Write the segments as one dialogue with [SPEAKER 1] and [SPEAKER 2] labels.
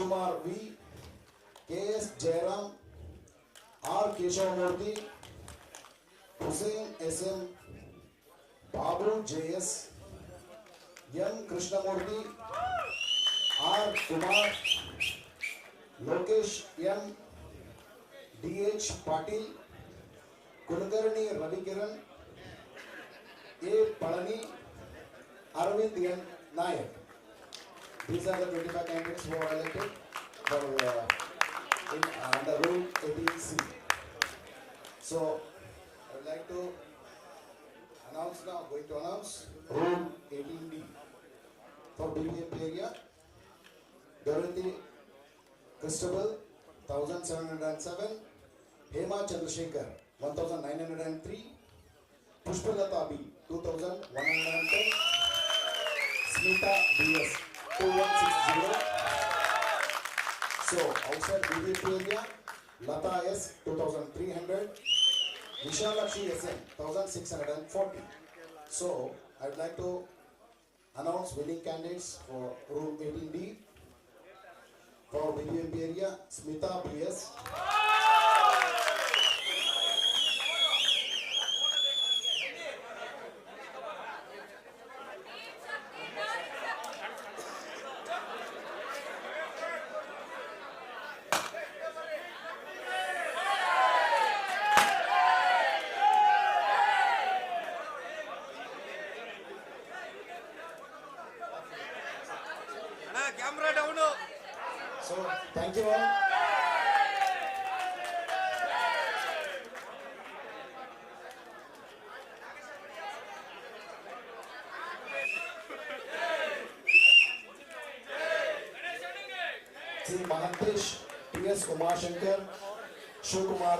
[SPEAKER 1] Kumar V. K. S. Jayaram, R. Keshava Murthy Hussain S. M. Babu J. S. M Krishnamurthy, R. Kumar, Lokesh M D. H. Patil, Kulkarni Ravikiran, A. Padni Arvind N. Nayak. These are the 25 candidates who are elected for uh, in uh, under Rule 18C. So I would like to announce now, going to announce Rule 18D for BBMP area. Dorothy Christabel, 1707. Hema Chandrasekhar, 1903. Pushpalata B, 2110. Smita BS, 2160. So outside BBP area, Lata S, 2300. Vishalakshi SN, 1640. So I'd like to announce winning candidates for room 18D. For BBMP area, Smita PS.
[SPEAKER 2] Camera down
[SPEAKER 1] So thank you all. Sri Mahantesh, T.S. Kumar Shankar, Shiv Kumar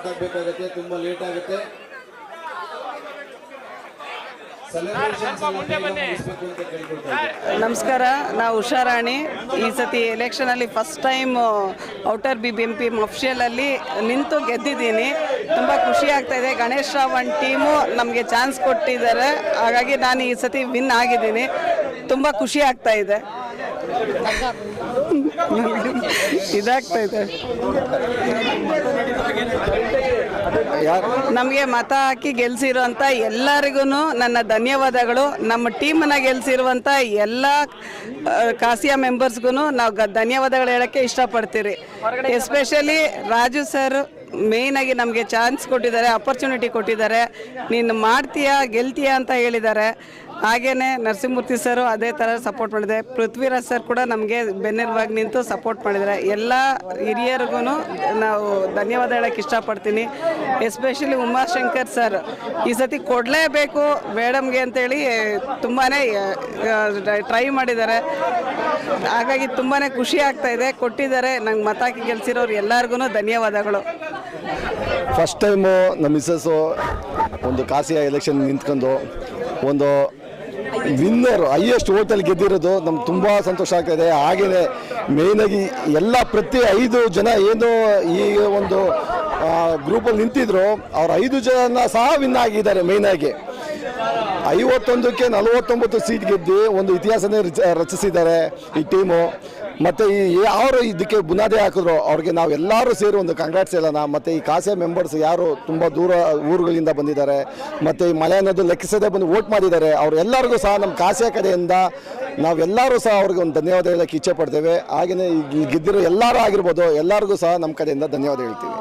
[SPEAKER 1] start ಆಗಬೇಕಾಗತ್ತೆ ತುಂಬಾ late ಆಗುತ್ತೆ.
[SPEAKER 3] ನಮಸ್ಕಾರ ನಾವು ಉಷಾರಾಣಿ. ಈ ಸತಿ ಎಲೆಕ್ಷನಲ್ಲಿ first time outer B B M P ಅಫಿಷಿಯಲಲ್ಲಿ ನಿಂತು ಗೆದ್ದಿದ್ದೀನಿ. ತುಂಬ ಖುಷಿ ಆಗ್ತಾ ಇದೆ. ಗಣೇಶ್ ರಾವ್ ಒಂದು ಟೀಮು ನಮಗೆ ಚಾನ್ಸ್ ಕೊಟ್ಟಿದ್ದಾರೆ. ಹಾಗಾಗಿ ನಾನು ಈ ಸತಿ ವಿನ್ ಆಗಿದ್ದೀನಿ. ತುಂಬ ಖುಷಿ ಆಗ್ತಾ ಇದೆ. ಇದಾಗ್ತಾ ಇದೆ ನಮಗೆ ಮತ ಹಾಕಿ ಗೆಲ್ಸಿರುವಂಥ ಎಲ್ಲರಿಗೂ ನನ್ನ ಧನ್ಯವಾದಗಳು. ನಮ್ಮ ಟೀಮನ್ನ ಗೆಲ್ಸಿರುವಂಥ ಎಲ್ಲ ಕಾಸಿಯಾ ಮೆಂಬರ್ಸ್ಗೂ ನಾವು ಧನ್ಯವಾದಗಳು ಹೇಳೋಕ್ಕೆ ಇಷ್ಟಪಡ್ತೀರಿ. ಎಸ್ಪೆಷಲಿ ರಾಜು ಸರ್ ಮೇಯ್ನಾಗಿ ನಮಗೆ ಚಾನ್ಸ್ ಕೊಟ್ಟಿದ್ದಾರೆ ಅಪರ್ಚುನಿಟಿ ಕೊಟ್ಟಿದ್ದಾರೆ. ನೀನು ಮಾಡ್ತೀಯಾ, ಗೆಲ್ತೀಯಾ ಅಂತ ಹೇಳಿದ್ದಾರೆ. ಹಾಗೇನೆ ನರಸಿಂಹಮೂರ್ತಿ ಸರ್ ಅದೇ ಥರ ಸಪೋರ್ಟ್ ಮಾಡಿದೆ ಪೃಥ್ವಿರಾಜ್ ಸರ್ ಕೂಡ ನಮಗೆ ಬೆನ್ನೆಲುಬಾಗಿ ನಿಂತು ಸಪೋರ್ಟ್ ಮಾಡಿದ್ದಾರೆ. ಎಲ್ಲ ಹಿರಿಯರಿಗೂ ನಾವು ಧನ್ಯವಾದ ಹೇಳಕ್ಕೆ ಇಷ್ಟಪಡ್ತೀನಿ. ಎಸ್ಪೆಷಲಿ ಉಮಾಶಂಕರ್ ಸರ್, ಈ ಸತಿ ಕೊಡಲೇಬೇಕು ಮೇಡಮ್ಗೆ ಅಂತೇಳಿ ತುಂಬಾ ಟ್ರೈ ಮಾಡಿದ್ದಾರೆ. ಹಾಗಾಗಿ ತುಂಬಾ ಖುಷಿ ಆಗ್ತಾ ಇದೆ. ಕೊಟ್ಟಿದ್ದಾರೆ. ನಂಗೆ ಮತ ಹಾಕಿ ಗೆಲ್ಸಿರೋರು ಎಲ್ಲರಿಗೂ ಧನ್ಯವಾದಗಳು.
[SPEAKER 4] ಫಸ್ಟ್ ಟೈಮು ನಮ್ಮ ಮಿಸ್ಸಸ್ಸು ಒಂದು ಕಾಸಿಯ ಎಲೆಕ್ಷನ್ ನಿಂತ್ಕೊಂಡು ಒಂದು ವಿನ್ನರ್ ಹೈಯೆಸ್ಟ್ ಓಟೆಲ್ ಗೆದ್ದಿರೋದು ನಮ್ಗೆ ತುಂಬ ಸಂತೋಷ ಆಗ್ತಾಯಿದೆ ಹಾಗೆಯೇ ಮೇಯ್ನಾಗಿ ಎಲ್ಲ ಪ್ರತಿ ಐದು ಜನ ಏನು ಈ ಒಂದು ಗ್ರೂಪಲ್ಲಿ ನಿಂತಿದ್ರು. ಅವ್ರ ಐದು ಜನ ಸಹ ವಿನ್ ಆಗಿದ್ದಾರೆ ಮೇಯ್ನಾಗಿ ಐವತ್ತೊಂದಕ್ಕೆ ನಲವತ್ತೊಂಬತ್ತು ಸೀಟ್ ಗೆದ್ದು ಒಂದು ಇತಿಹಾಸನೇ ರಚ- ರಚಿಸಿದ್ದಾರೆ ಈ ಟೀಮು ಮತ್ತು ಈ ಯಾರು ಇದಕ್ಕೆ ಬುನಾದಿ ಹಾಕಿದ್ರು. ಅವ್ರಿಗೆ ನಾವು ಎಲ್ಲರೂ ಸೇರಿ ಒಂದು ಕಂಗ್ರಾಟ್ಸ್ ಹೇಳೋಣ. ಮತ್ತು ಈ ಕಾಸೆ ಮೆಂಬರ್ಸ್ ಯಾರು ತುಂಬ ದೂರ ಊರುಗಳಿಂದ ಬಂದಿದ್ದಾರೆ. ಮತ್ತು ಈ ಮಳೆ ಅನ್ನೋದು ಲೆಕ್ಕಿಸದೆ ಬಂದು ವೋಟ್ ಮಾಡಿದ್ದಾರೆ. ಅವ್ರೆಲ್ಲರಿಗೂ ಸಹ ನಮ್ಮ ಕಾಸೆ ಕಡೆಯಿಂದ ನಾವೆಲ್ಲರೂ ಸಹ ಅವ್ರಿಗೆ ಒಂದು ಧನ್ಯವಾದ ಹೇಳಕ್ಕೆ ಇಚ್ಛೆ ಪಡ್ತೇವೆ. ಹಾಗೆಯೇ ಗೆದ್ದಿರೋ ಎಲ್ಲರೂ ಆಗಿರ್ಬೋದು, ಎಲ್ಲರಿಗೂ ಸಹ ನಮ್ಮ ಕಡೆಯಿಂದ ಧನ್ಯವಾದ ಹೇಳ್ತೀವಿ.